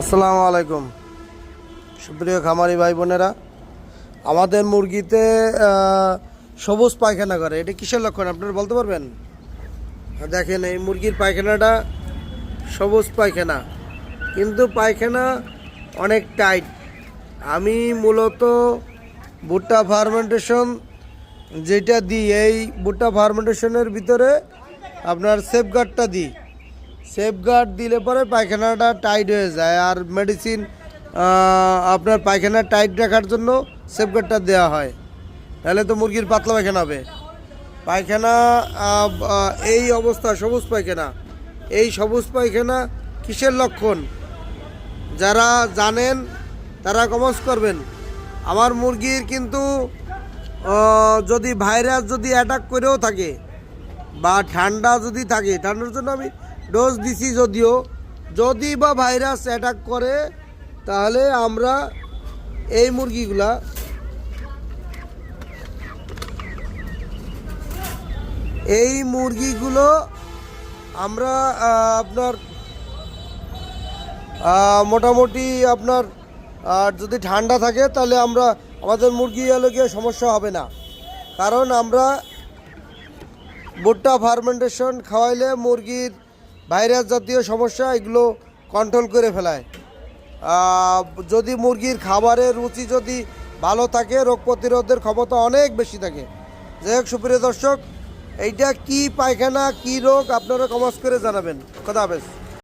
আসসালামু আলাইকুম। সুপ্রিয় খামারি ভাই বোনেরা, আমাদের মুরগিতে সবুজ পায়খানা করে। এটা কিসের লক্ষণ আপনারা বলতে পারবেন? দেখেন, এই মুরগির পায়খানাটা সবুজ পায়খানা। কিন্তু পায়খানা অনেক টাইট। আমি মূলত ভুট্টা ফার্মেন্টেশন যেটা দিই, এই ভুট্টা ফার্মেন্টেশনের ভিতরে আপনার সেফগার্ডটা দিই। সেফগার্ড দিলে পরে পায়খানাটা টাইট হয়ে যায়। আর মেডিসিন আপনার পায়খানা টাইট রাখার জন্য সেফগার্ডটা দেওয়া হয়। তাহলে তো মুরগির পাতলা পায়খানা হবে। পায়খানা এই অবস্থা, সবুজ পায়খানা। এই সবুজ পায়খানা কিসের লক্ষণ? যারা জানেন, তারা কমেন্টস করবেন। আমার মুরগির কিন্তু যদি ভাইরাস যদি অ্যাটাক করেও থাকে বা ঠান্ডা যদি থাকে, ঠান্ডার জন্য আমি ডোজ দিছি যদিও। যদি বা ভাইরাস অ্যাটাক করে, তাহলে আমরা এই মুরগিগুলা এই মুরগিগুলো আমরা আপনার মোটামুটি আপনার আর যদি ঠান্ডা থাকে, তাহলে আমরা আমাদের মুরগি হলে গিয়ে সমস্যা হবে না। কারণ আমরা ভুট্টা ফার্মেন্টেশন খাওয়াইলে মুরগির ভাইরাস জাতীয় সমস্যা এগুলো কন্ট্রোল করে ফেলায়। যদি মুরগির খাবারের রুচি যদি ভালো থাকে, রোগ প্রতিরোধের ক্ষমতা অনেক বেশি থাকে। যাই হোক, সুপ্রিয় দর্শক, এইটা কি পায়খানা, কি রোগ? আপনারা কমাস করে জানাবেন। কথা হাফেজ।